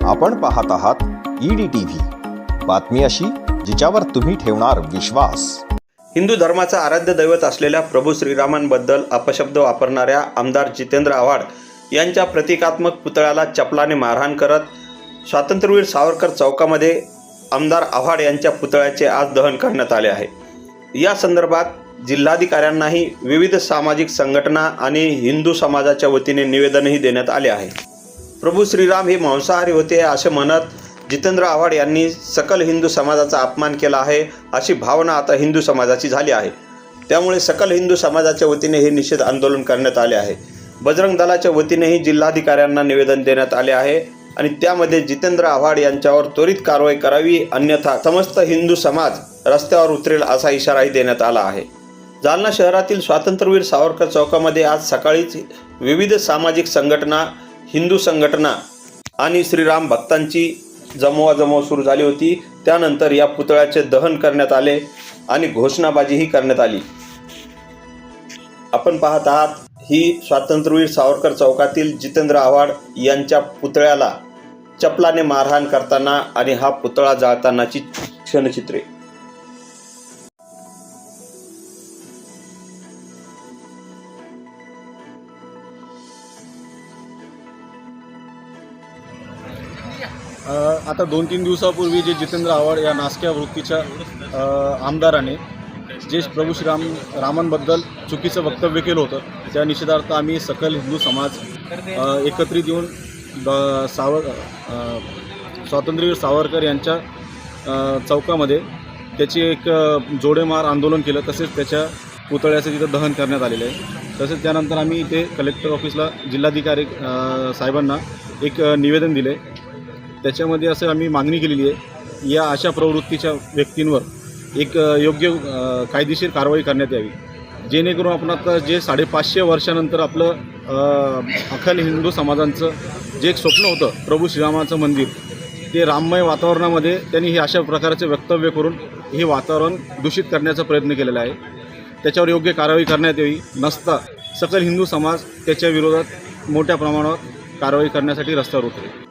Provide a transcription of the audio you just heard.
आपण पाहत आहात ईडी टीव्ही बातमी अशी जिच्यावर तुम्ही ठेवणार विश्वास. हिंदू धर्माचं आराध्य दैवत असलेल्या प्रभू श्रीरामांबद्दल अपशब्द वापरणाऱ्या आमदार जितेंद्र आव्हाड यांच्या प्रतिकात्मक पुतळ्याला चपलाने मारहाण करत स्वातंत्र्यवीर सावरकर चौकामध्ये आमदार आव्हाड यांच्या पुतळ्याचे आज दहन करण्यात आले आहे. या संदर्भात जिल्हाधिकाऱ्यांनाही विविध सामाजिक संघटना आणि हिंदू समाजाच्या वतीने निवेदनही देण्यात आले आहे. प्रभू श्रीराम हे मांसाहारी होते असे म्हणत जितेंद्र आव्हाड यांनी सकल हिंदू समाजाचा अपमान केला आहे अशी भावना आता हिंदू समाजाची झाली आहे. त्यामुळे सकल हिंदू समाजाच्या वतीने हे निषेध आंदोलन करण्यात आले आहे. बजरंग दलाच्या वतीनेही जिल्हाधिकाऱ्यांना निवेदन देण्यात आले आहे आणि त्यामध्ये जितेंद्र आव्हाड यांच्यावर त्वरित कारवाई करावी अन्यथा समस्त हिंदू समाज रस्त्यावर उतरेल असा इशाराही देण्यात आला आहे. जालना शहरातील स्वातंत्र्यवीर सावरकर चौकामध्ये आज सकाळीच विविध सामाजिक संघटना हिंदू संघटना आणि श्रीराम भक्तांची जमवाजमव सुरू झाली होती. त्यानंतर या पुतळ्याचे दहन करण्यात आले आणि घोषणाबाजीही करण्यात आली. आपण पाहत आहात ही स्वातंत्र्यवीर सावरकर चौकातील जितेंद्र आव्हाड यांच्या पुतळ्याला चपलाने मारहाण करताना आणि हा पुतळा जाळतानाची क्षणचित्रे. आता दोन तीन दिवसापूर्वी जे जितेंद्र आव्हाड या नासक्या वृत्तीच्या आमदाराने जे प्रभू श्रीराम रामांबद्दल चुकीचं वक्तव्य केलं होतं त्या निषेधार्थ आम्ही सकल हिंदू समाज एकत्रित येऊन द सावर स्वातंत्र्यवीर सावरकर यांच्या चौकामध्ये त्याची एक जोडेमार आंदोलन केलं तसेच त्याच्या पुतळ्याचं तिथं दहन करण्यात आलेलं आहे. तसेच त्यानंतर आम्ही इथे कलेक्टर ऑफिसला जिल्हाधिकारी साहेबांना एक निवेदन दिले त्याच्यामध्ये असं आम्ही मागणी केलेली आहे. या अशा प्रवृत्तीच्या व्यक्तींवर एक योग्य कायदेशीर कारवाई करण्यात यावी. जेणेकरून आपण आता जे साडेपाचशे वर्षानंतर आपलं अखल हिंदू समाजांचं जे एक स्वप्न होतं प्रभू श्रीरामाचं मंदिर ते राममय वातावरणामध्ये त्यांनी हे अशा प्रकारचे वक्तव्य करून हे वातावरण दूषित करण्याचा प्रयत्न केलेला आहे. त्याच्यावर योग्य कारवाई करण्यात यावी. नसता सकल हिंदू समाज त्याच्या विरोधात मोठ्या प्रमाणावर कारवाई करण्यासाठी रस्त्यावर उतरेल.